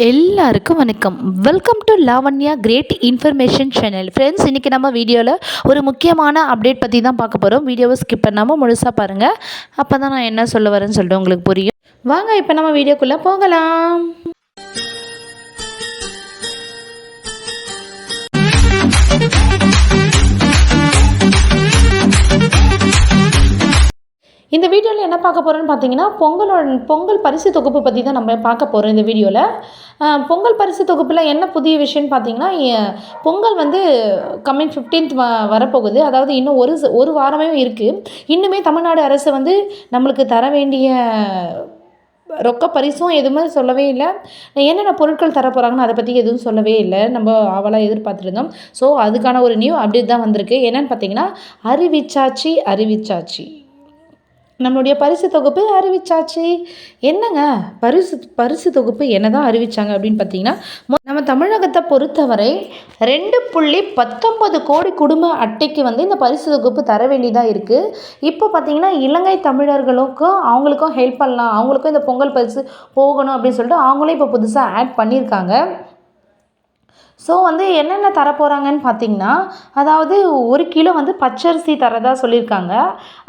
எல்லாருக்கும் வணக்கம். Welcome to Lavanya great information channel friends இன்றைக்கி நம்ம வீடியோவில் ஒரு முக்கியமான அப்டேட் பற்றி தான் பார்க்க போகிறோம் வீடியோவை ஸ்கிப் பண்ணாமல் முழுசாக பாருங்கள் அப்போ தான் நான் என்ன சொல்ல வரேன்னு சொல்லிட்டு உங்களுக்கு புரியும். வாங்க இப்போ நம்ம வீடியோக்குள்ளே போகலாம். இந்த வீடியோவில் என்ன பார்க்க போகிறோன்னு பார்த்தீங்கன்னா பொங்கலோட பொங்கல் பரிசு தொகுப்பு பற்றி தான் நம்ம பார்க்க போகிறோம் இந்த வீடியோவில் பொங்கல் பரிசு தொகுப்பில் என்ன புதிய விஷயம்னு பார்த்தீங்கன்னா பொங்கல் வந்து கம்மிங் ஃபிஃப்டீன்த் வ வரப்போகுது. அதாவது இன்னும் ஒரு ஒரு வாரமே இருக்குது இன்னுமே தமிழ்நாடு அரசு வந்து நம்மளுக்கு தர வேண்டிய ரொக்க பரிசும் எதுவுமே சொல்லவே இல்லை. என்னென்ன பொருட்கள் தர போகிறாங்கன்னு அதை பற்றி எதுவும் சொல்லவே இல்லை. நம்ம ஆவலாக எதிர்பார்த்துருந்தோம். ஸோ அதுக்கான ஒரு நியூ அப்டேட் தான் வந்திருக்கு. என்னென்னு பார்த்தீங்கன்னா அறிவிச்சாச்சி அறிவிச்சாச்சி. நம்மளுடைய பரிசு தொகுப்பு அறிவிச்சாச்சு. என்னங்க? பரிசு பரிசு தொகுப்பு என்ன தான் அறிவிச்சாங்க அப்படின்னு பார்த்தீங்கன்னா நம்ம தமிழகத்தை பொறுத்தவரை ரெண்டு புள்ளி பத்தொன்பது கோடி குடும்ப அட்டைக்கு வந்து இந்த பரிசு தொகுப்பு தர வேண்டியதாக இருக்குது இப்போ பார்த்தீங்கன்னா இலங்கை தமிழர்களுக்கும் அவங்களுக்கும் ஹெல்ப் பண்ணலாம். அவங்களுக்கும் இந்த பொங்கல் பரிசு போகணும் அப்படின்னு சொல்லிட்டு அவங்களும் இப்போ புதுசாக ஆட் பண்ணியிருக்காங்க. ஸோ வந்து என்னென்ன தரப்போகிறாங்கன்னு பார்த்தீங்கன்னா அதாவது ஒரு கிலோ வந்து பச்சரிசி தரதாக சொல்லியிருக்காங்க.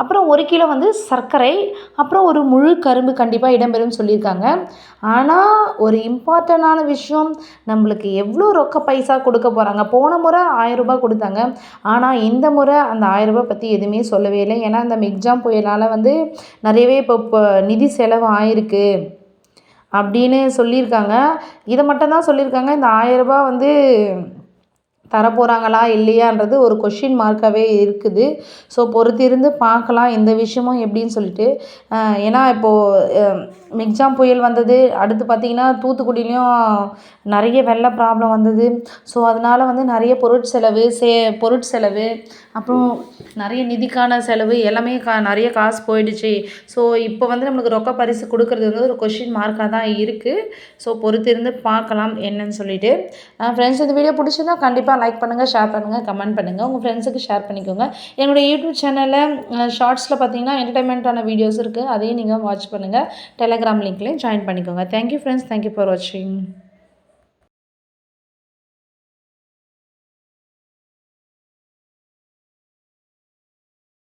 அப்புறம் ஒரு கிலோ வந்து சர்க்கரை அப்புறம் ஒரு முழு கரும்பு கண்டிப்பாக இடம்பெறும் சொல்லியிருக்காங்க. ஆனால் ஒரு இம்பார்ட்டண்ட்டான விஷயம் நம்மளுக்கு எவ்வளோ ரொக்க பைசா கொடுக்க போகிறாங்க போன முறை ஆயரூபா கொடுத்தாங்க. ஆனால் இந்த முறை அந்த ஆயரூபா பற்றி எதுவுமே சொல்லவே இல்லை. ஏன்னா அந்த மிக்ஜாம் புயலால் வந்து நிறையவே இப்போ இப்போ நிதி செலவு ஆயிருக்கு. அப்படின்னு சொல்லியிருக்காங்க. இதை மட்டும் தான் சொல்லியிருக்காங்க. இந்த ஆயரரூபா வந்து தரப்போகிறாங்களா இல்லையான்றது ஒரு கொஷின் மார்க்காகவே இருக்குது. ஸோ பொறுத்திருந்து பார்க்கலாம் இந்த விஷயமும் எப்படின்னு சொல்லிட்டு. ஏன்னா இப்போது மிக்ஜாம் புயல் வந்தது. அடுத்து பார்த்திங்கன்னா தூத்துக்குடியிலையும் நிறைய வெள்ள ப்ராப்ளம் வந்தது. ஸோ அதனால் வந்து நிறைய பொருட்செலவு சே பொருட்செலவு அப்புறம் நிறைய நிதிக்கான செலவு எல்லாமே கா நிறைய காசு போயிடுச்சு. ஸோ இப்போ வந்து நம்மளுக்கு ரொக்க பரிசு கொடுக்கறது வந்து ஒரு கொஷின் மார்க்காக தான் இருக்குது ஸோ பொறுத்திருந்து பார்க்கலாம் என்னன்னு சொல்லிட்டு. ஃப்ரெண்ட்ஸ் இந்த வீடியோ பிடிச்சிருந்தா கண்டிப்பாக லைக் பண்ணுங்கள் ஷேர் பண்ணுங்கள் கமெண்ட் பண்ணுங்கள் உங்கள் ஃப்ரெண்ட்ஸுக்கு ஷேர் பண்ணிக்கோங்க. என்னுடைய யூடியூப் சேனலில் ஷார்ட்ஸில் பார்த்தீங்கன்னா என்டர்டைன்மெண்ட்டான வீடியோஸ் இருக்குது அதையும் நீங்கள் வாட்ச் பண்ணுங்கள் டெலகிராம் லிங்க்லேயும் ஜாயின் பண்ணிக்கோங்க. Thank you friends thank you for வாட்சிங்